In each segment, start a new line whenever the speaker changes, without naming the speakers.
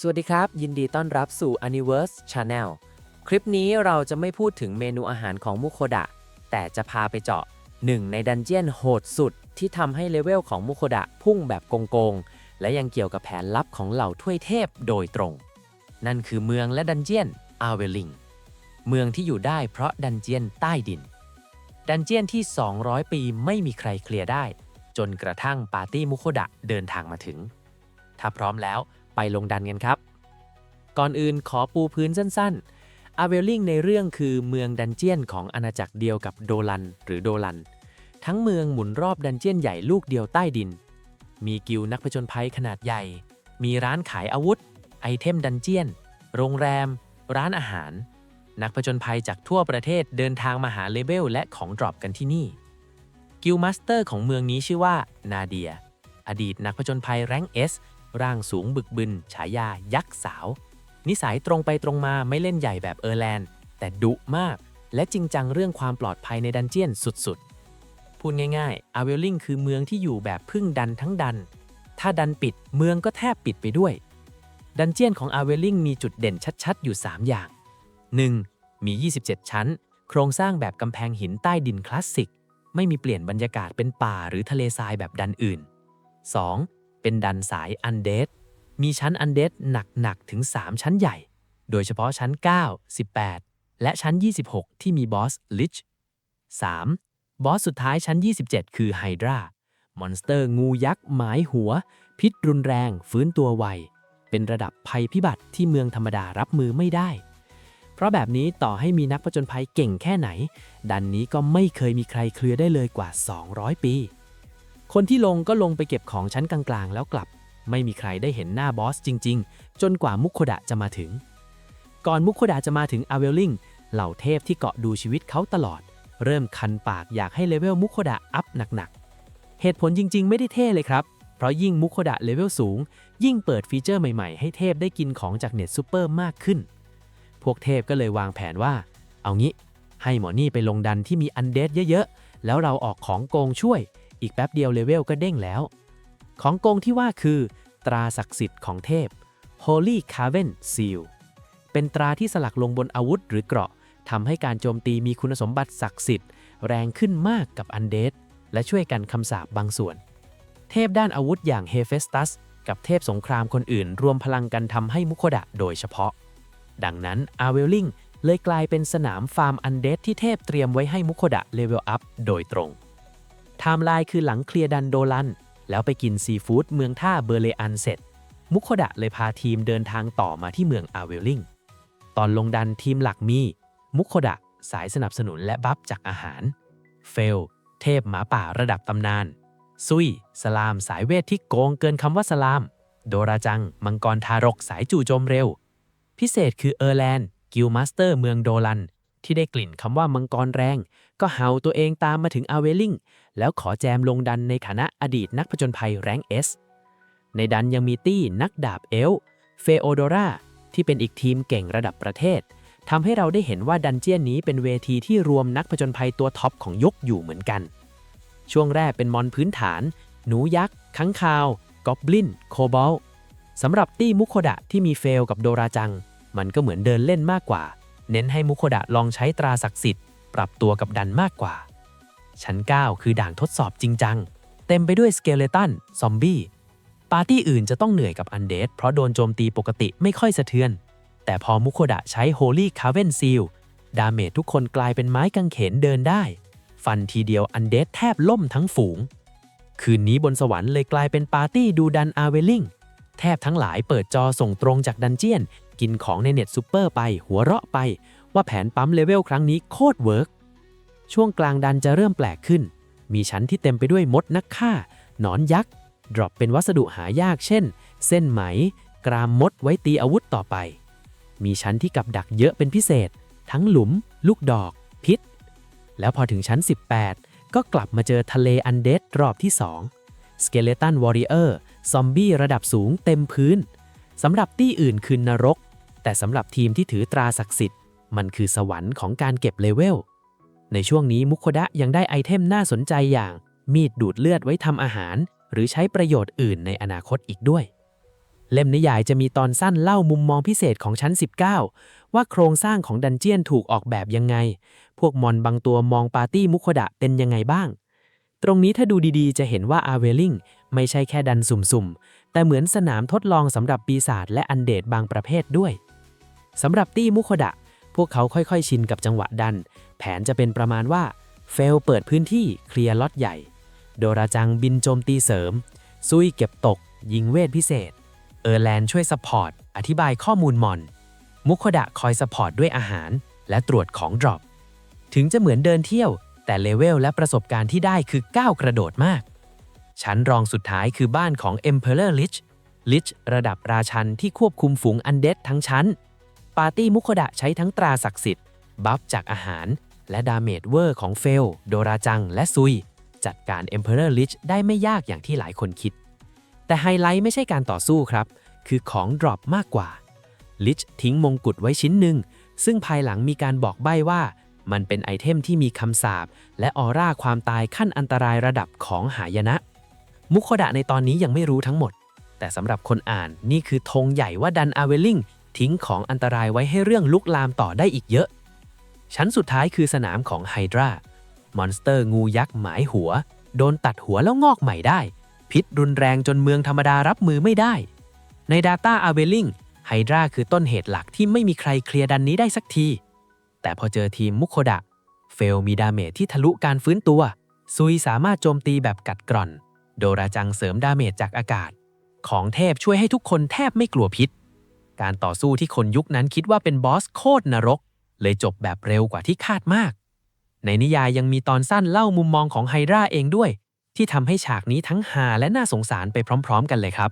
สวัสดีครับ ยินดีต้อนรับสู่ Universe Channel คลิปนี้เราจะไม่พูดถึงเมนูอาหารของมุโคดะ แต่จะพาไปเจาะหนึ่งในดันเจียนโหดสุด ที่ทำให้เลเวลของมุโคดะพุ่งแบบโกงๆ และยังเกี่ยวกับแผนลับของเหล่าถ้วยเทพโดยตรง นั่นคือเมืองและดันเจียนอาเวลิง เมืองที่อยู่ได้เพราะดันเจียนใต้ดิน ดันเจียนที่ 200 ปีไม่มีใครเคลียร์ได้ จนกระทั่งปาร์ตี้มุโคดะเดินทางมาถึง ถ้าพร้อมแล้ว ไปลงดันกันครับ ก่อนอื่นขอปูพื้นสั้นๆอาเวลลิงในเรื่องคือเมืองดันเจียนของอาณาจักรเดียวกับโดลันหรือโดลัน ทั้งเมืองหมุนรอบดันเจียนใหญ่ลูกเดียวใต้ดิน มีกิลนักผจญภัยขนาดใหญ่ มีร้านขายอาวุธ ไอเทมดันเจียน โรงแรม ร้านอาหาร นักผจญภัยจากทั่วประเทศเดินทางมาหาเลเบลและของดรอปกันที่นี่กิลมาสเตอร์ของเมืองนี้ชื่อว่านาเดีย อดีตนักผจญภัยแรงเอส ร่างสูงบึกบึน ฉายายักษ์สาว นิสัยตรงไปตรงมาไม่เล่นใหญ่แบบเออร์แลนด์ แต่ดุมาก และจริงจังเรื่องความปลอดภัยในดันเจียนสุดๆ พูดง่ายๆอาเวลลิงคือเมืองที่อยู่แบบพึ่งดันทั้งดัน ถ้าดันปิดเมืองก็แทบปิดไปด้วย ดันเจียนของอาเวลลิงมีจุดเด่นชัดๆ อยู่ 3 อย่าง 1. มี 27 ชั้น โครงสร้างแบบกำแพงหินใต้ดินคลาสสิก ไม่มีเปลี่ยนบรรยากาศเป็นป่าหรือทะเลทรายแบบดันอื่น 2. เป็นดันสายอันเดดมีชั้นอันเดดหนักๆถึง 3 ชั้นใหญ่ โดยเฉพาะชั้น 9 18 และชั้น 26 ที่มีบอสลิช 3. บอสสุดท้ายชั้น 27 คือไฮดรามอนสเตอร์งูยักษ์หมายหัว พิษรุนแรงฟื้นตัวไว เป็นระดับภัยพิบัติที่เมืองธรรมดารับมือไม่ได้ เพราะแบบนี้ต่อให้มีนักผจญภัยเก่งแค่ไหน ดันนี้ก็ไม่เคยมีใครเคลียร์ได้เลยกว่า 200 ปี คนที่ลงก็ลงไปเก็บของชั้นกลางๆ แล้วกลับ ไม่มีใครได้เห็นหน้าบอสจริง ๆ จนกว่ามุคโคดะจะมาถึง ก่อนมุคโคดะจะมาถึงอาเวลลิงเหล่าเทพที่เกาะดูชีวิตเขาตลอด เริ่มคันปากอยากให้เลเวลมุคโคดะอัพหนักๆ เหตุผลจริง ๆ ไม่ได้เท่เลยครับ เพราะยิ่งมุคโคดะเลเวลสูง ยิ่งเปิดฟีเจอร์ใหม่ๆ ให้เทพได้กินของจากเน็ตซูเปอร์มากขึ้น พวกเทพก็เลยวางแผนว่า เอางี้ ให้หมอนี่ไปลงดันที่มีอันเดดเยอะๆ แล้วเราออกของโกงช่วย อีกแป๊บเดียวเลเวลก็เด้งแล้ว ของโกงที่ว่าคือ ตราศักดิ์สิทธิ์ของเทพ Holy Carven Seal เป็นตราที่สลักลงบนอาวุธหรือเกราะทำให้การโจมตีมีคุณสมบัติศักดิ์สิทธิ์ แรงขึ้นมากกับอันเดดและช่วยกันคำสาบบางส่วน เทพด้านอาวุธอย่างเฮเฟสตัสกับเทพสงครามคนอื่น รวมพลังกันทำให้มุโคดะโดยเฉพาะ ดังนั้นอาเวลลิงเลยกลายเป็นสนามฟาร์มอันเดดที่เทพเตรียมไว้ให้มุโคดะเลเวลอัพโดยตรง ไทม์ไลน์คือหลังเคลียร์ดันโดลัน แล้วไปกินซีฟู้ดเมืองท่าเบอร์เลอันเสร็จ มุโคดะเลยพาทีมเดินทางต่อมาที่เมืองอาเวลลิง ตอนลงดันทีมหลักมี มุโคดะสายสนับสนุนและบัฟจากอาหาร เฟล เทพหมาป่าระดับตำนาน ซุย สลามสายเวทที่โกงเกินคำว่าสลาม โดราจัง มังกรทารกสายจู่โจมเร็ว พิเศษคือเออร์แลนด์ กิลมาสเตอร์เมืองโดลัน ที่ได้กลิ่นคำว่ามังกรแรง ก็เห่าตัวเองตามมาถึงอาเวลิงแล้วขอแจมลงดันในฐานะอดีตนักผจญภัยแรงเอสในดันยังมีตี้นักดาบเอลเฟโอโดราที่เป็นอีกทีมเก่งระดับประเทศทำให้เราได้เห็นว่าดันเจียนนี้เป็นเวทีที่รวมนักผจญภัยตัวท็อปของยุคอยู่เหมือนกัน ช่วงแรกเป็นมอนพื้นฐาน หนูยักษ์ค้างคาวกอบลิน โคบอลสำหรับตี้มุโคดะที่มีเฟลกับโดราจัง มันก็เหมือนเดินเล่นมากกว่า เน้นให้มุโคดะลองใช้ตราศักดิ์สิทธิ์ปรับตัวกับดันมากกว่า ชั้น 9 คือด่านทดสอบจริงจัง เต็มไปด้วยสเกเลตัน ซอมบี้ ปาร์ตี้อื่นจะต้องเหนื่อยกับอันเดดเพราะโดนโจมตีปกติไม่ค่อยสะเทือน แต่พอมุโคดะใช้ Holy c a v e n Seal ดาเมจทุกคนกลายเป็นไม้กางเขนเดินได้ ฟันทีเดียวอันเดดแทบล่มทั้งฝูง คืนนี้บนสวรรค์เลยกลายเป็นปาร์ตี้ดูดันอาเวลลิงแทบทั้งหลายเปิดจอส่งตรงจากดันเจียน กินของในเน็ตซูเปอร์ไป หัวเราะไป ว่าแผนปั๊มเลเวลครั้งนี้โคตรเวิร์กช่วงกลางดันจะเริ่มแปลกขึ้น มีชั้นที่เต็มไปด้วยมดนักฆ่า หนอนยักษ์ ดรอปเป็นวัสดุหายากเช่น เส้นไหม กรามมดไว้ตีอาวุธต่อไป มีชั้นที่กับดักเยอะเป็นพิเศษ ทั้งหลุม ลูกดอก พิษ แล้วพอถึงชั้น 18 ก็กลับมาเจอทะเลอันเดดรอบที่2 Skeleton Warrior ซอมบี้ระดับสูงเต็มพื้น สำหรับตี้อื่นคือนรก แต่สำหรับทีมที่ถือตราศักดิ์สิทธิ์ มันคือสวรรค์ของการเก็บเลเวล ในช่วงนี้มุคดะยังได้ไอเทมน่าสนใจอย่าง มีดดูดเลือดไว้ทำอาหาร หรือใช้ประโยชน์อื่นในอนาคตอีกด้วย
เล่มนิยายจะมีตอนสั้นเล่ามุมมองพิเศษของชั้น 19 ว่าโครงสร้างของดันเจียนถูกออกแบบยังไง พวกมอนบางตัวมองปาร์ตี้มุคดะเป็นยังไงบ้าง ตรงนี้ถ้าดูดีๆ จะเห็นว่าอาเวลิงไม่ใช่แค่ดันสุ่มๆ แต่เหมือนสนามทดลองสำหรับปีศาจและอันเดดบางประเภทด้วย สำหรับตี้มุโคดะ พวกเขาค่อยๆ ชินกับจังหวะดัน แผนจะเป็นประมาณว่า เฟลเปิดพื้นที่เคลียร์ล็อตใหญ่ โดราจังบินโจมตีเสริม ซุยเก็บตก ยิงเวทพิเศษ เออร์แลนด์ช่วยซัพพอร์ต อธิบายข้อมูลมอน มุโคดะคอยซัพพอร์ตด้วยอาหาร และตรวจของดรอป ถึงจะเหมือนเดินเที่ยว แต่เลเวลและประสบการณ์ที่ได้คือก้าวกระโดดมาก ชั้นรองสุดท้ายคือบ้านของ Emperor Lich Lich ระดับราชันที่ควบคุมฝูงอันเดดทั้งชั้น ปาร์ตี้มุโคดะใช้ทั้งตราศักดิ์สิทธิ์ บัฟจากอาหาร และดาเมจเวอร์ของเฟล โดราจัง และซุย จัดการ Emperor Lich ได้ไม่ยากอย่างที่หลายคนคิด แต่ไฮไลท์ไม่ใช่การต่อสู้ครับ คือของดรอปมากกว่าลิชทิ้งมงกุฎไว้ชิ้นหนึ่ง ซึ่งภายหลังมีการบอกใบ้ว่า มันเป็นไอเทมที่มีคำสาปและออร่าความตายขั้นอันตรายระดับของหายนะ มุโคดะในตอนนี้ยังไม่รู้ทั้งหมด แต่สำหรับคนอ่านนี่คือธงใหญ่ว่าดันอาเวลลิง ทิ้งของอันตรายไว้ให้เรื่องลุกลามต่อได้อีกเยอะ ชั้นสุดท้ายคือสนามของไฮดรามอนสเตอร์งูยักษ์หมายหัว โดนตัดหัวแล้วงอกใหม่ได้ พิษรุนแรงจนเมืองธรรมดารับมือไม่ได้ ใน Data a v e l i n g ไฮดราคือต้นเหตุหลักที่ไม่มีใครเคลียร์ดันนี้ได้สักที แต่พอเจอทีมมุโคดะ เฟลมีดาเมจที่ทะลุการฟื้นตัว ซุยสามารถโจมตีแบบกัดกร่อน โดราจังเสริมดาเมจจากอากาศ ของเทพช่วยให้ทุกคนแทบไม่กลัวพิษ การต่อสู้ที่คนยุคนั้นคิดว่าเป็นบอสโคตรนรก เลยจบแบบเร็วกว่าที่คาดมาก ในนิยายยังมีตอนสั้นเล่ามุมมองของไฮราเองด้วย ที่ทำให้ฉากนี้ทั้งฮาและน่าสงสารไปพร้อม ๆ กันเลยครับ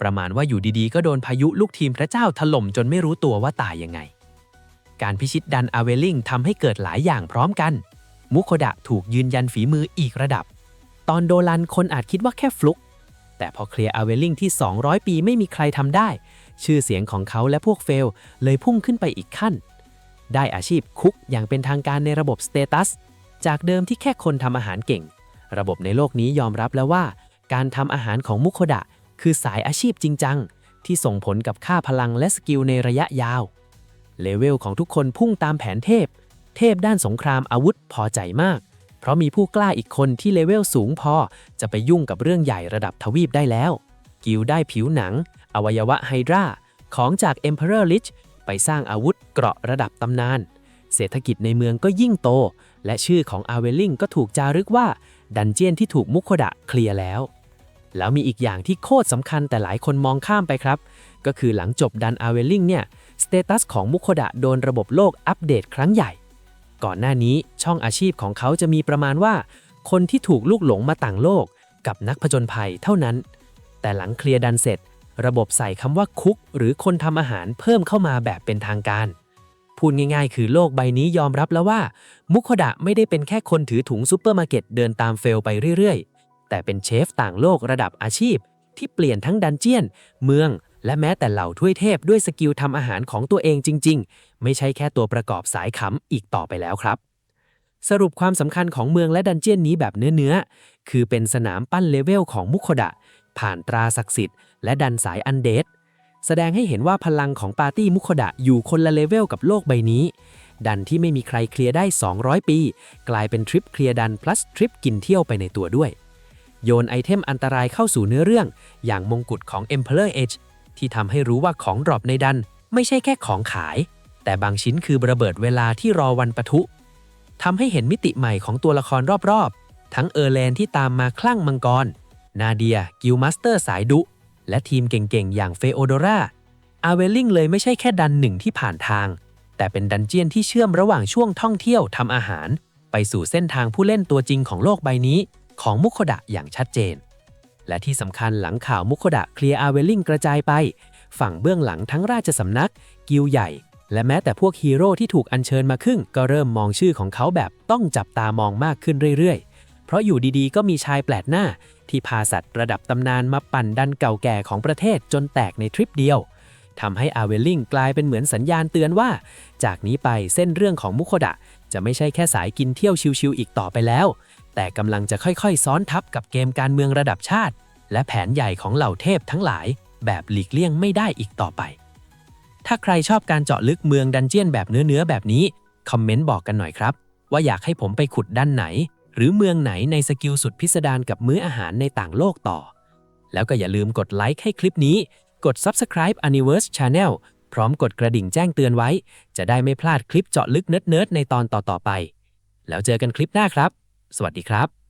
ประมาณว่าอยู่ดีๆ ก็โดนพายุลูกทีมพระเจ้าถล่มจนไม่รู้ตัวว่าตายยังไง การพิชิตดันอาเวลิงทำให้เกิดหลายอย่างพร้อมกัน มุโคดะถูกยืนยันฝีมืออีกระดับ ตอนโดลันคนอาจคิดว่าแค่ฟลุกแต่พอเคลียร์อาเวลิงที่ 200 ปีไม่มีใครทำได้ ชื่อเสียงของเขาและพวกเฟลเลยพุ่งขึ้นไปอีกขั้น ได้อาชีพคุกอย่างเป็นทางการในระบบสเตตัส จากเดิมที่แค่คนทำอาหารเก่ง ระบบในโลกนี้ยอมรับแล้วว่า การทำอาหารของมุโคดะ คือสายอาชีพจริงจัง ที่ส่งผลกับค่าพลังและสกิลในระยะยาว เลเวลของทุกคนพุ่งตามแผนเทพ เทพด้านสงครามอาวุธพอใจมากเพราะมีผู้กล้าอีกคนที่เลเวลสูงพอ จะไปยุ่งกับเรื่องใหญ่ระดับทวีปได้แล้ว กิลได้ผิวหนัง อวัยวะไฮดราของจาก Emperor Lich ไปสร้างอาวุธเกราะระดับตำนาน เศรษฐกิจในเมืองก็ยิ่งโต และชื่อของอาเวลลิงก็ถูกจารึกว่า ดันเจียนที่ถูกมุโคดะเคลียร์แล้ว แล้วมีอีกอย่างที่โคตรสำคัญแต่หลายคนมองข้ามไปครับ ก็คือหลังจบดันอาเวลลิงเนี่ยสเตตัสของมุโคดะโดนระบบโลกอัปเดตครั้งใหญ่ ก่อนหน้านี้ช่องอาชีพของเขาจะมีประมาณว่า คนที่ถูกลูกหลงมาต่างโลก กับนักผจญภัยเท่านั้น แต่หลังเคลียร์ดันเสร็จ ระบบใส่คำว่าคุก หรือคนทำอาหารเพิ่มเข้ามาแบบเป็นทางการ พูดง่ายๆ คือโลกใบนี้ยอมรับแล้วว่า มุโคดะไม่ได้เป็นแค่คนถือถุงซูเปอร์มาร์เก็ตเดินตามเฟลไปเรื่อยๆ แต่เป็นเชฟต่างโลกระดับอาชีพ ที่เปลี่ยนทั้งดันเจียน เมือง และแม้แต่เหล่าถ้วยเทพด้วยสกิลทำอาหารของตัวเองจริง ๆ ไม่ใช่แค่ตัวประกอบสายขำอีกต่อไปแล้วครับสรุปความสำคัญของเมืองและดันเจียนนี้แบบเนื้อๆ คือเป็นสนามปั้นเลเวลของมุโคดะ ผ่านตราศักดิ์สิทธิ์และดันสายอันเดดแสดงให้เห็นว่าพลังของปาร์ตี้มุคดะอยู่คนละเลเวลกับโลกใบนี้ ดันที่ไม่มีใครเคลียร์ได้ 200 ปี กลายเป็นทริปเคลียร์ดัน plus ทริปกินเที่ยวไปในตัวด้วย โยนไอเทมอันตรายเข้าสู่เนื้อเรื่อง อย่างมงกุฎของ Emperor Edge ที่ทำให้รู้ว่าของดรอปในดันไม่ใช่แค่ของขาย แต่บางชิ้นคือระเบิดเวลาที่รอวันปะทุทำให้เห็นมิติใหม่ของตัวละครรอบๆ ทั้งเออร์แลนที่ตามมาคลั่งมังกร นาเดีย กิลมาสเตอร์สายดุ และทีมเก่งๆ อย่างเฟโอโดราอาเวลลิงเลยไม่ใช่แค่ดันหนึ่งที่ผ่านทาง แต่เป็นดันเจียนที่เชื่อมระหว่างช่วงท่องเที่ยวทำอาหาร ไปสู่เส้นทางผู้เล่นตัวจริงของโลกใบนี้ ของมุโคดะอย่างชัดเจน และที่สำคัญหลังข่าวมุโคดะเคลียร์อาเวลลิงกระจายไป ฝั่งเบื้องหลังทั้งราชสำนัก กิลใหญ่ และแม้แต่พวกฮีโร่ที่ถูกอัญเชิญมาครึ่ง ก็เริ่มมองชื่อของเขาแบบต้องจับตามองมากขึ้นเรื่อยๆ เพราะอยู่ดีๆ ก็มีชายแปลกหน้า ที่พาสัตว์ระดับตำนานมาปั่นดันเก่าแก่ของประเทศจนแตกในทริปเดียวทำให้อาเวลลิงกลายเป็นเหมือนสัญญาณเตือนว่า จากนี้ไปเส้นเรื่องของมุโคดะ จะไม่ใช่แค่สายกินเที่ยวชิวๆอีกต่อไปแล้ว แต่กำลังจะค่อยๆ ซ้อนทับกับเกมการเมืองระดับชาติ และแผนใหญ่ของเหล่าเทพทั้งหลาย แบบหลีกเลี่ยงไม่ได้อีกต่อไป ถ้าใครชอบการเจาะลึกเมืองดันเจียนแบบเนื้อๆแบบนี้คอมเมนต์บอกกันหน่อยครับ ว่าอยากให้ผมไปขุดด้านไหน หรือเมืองไหนในสกิลสุดพิสดารกับมื้ออาหารในต่างโลกต่อ แล้วก็อย่าลืมกดไลค์ให้คลิปนี้ กด Subscribe Universe Channel พร้อมกดกระดิ่งแจ้งเตือนไว้ จะได้ไม่พลาดคลิปเจาะลึกเนิร์ดๆในตอนต่อๆไป แล้วเจอกันคลิปหน้าครับ สวัสดีครับ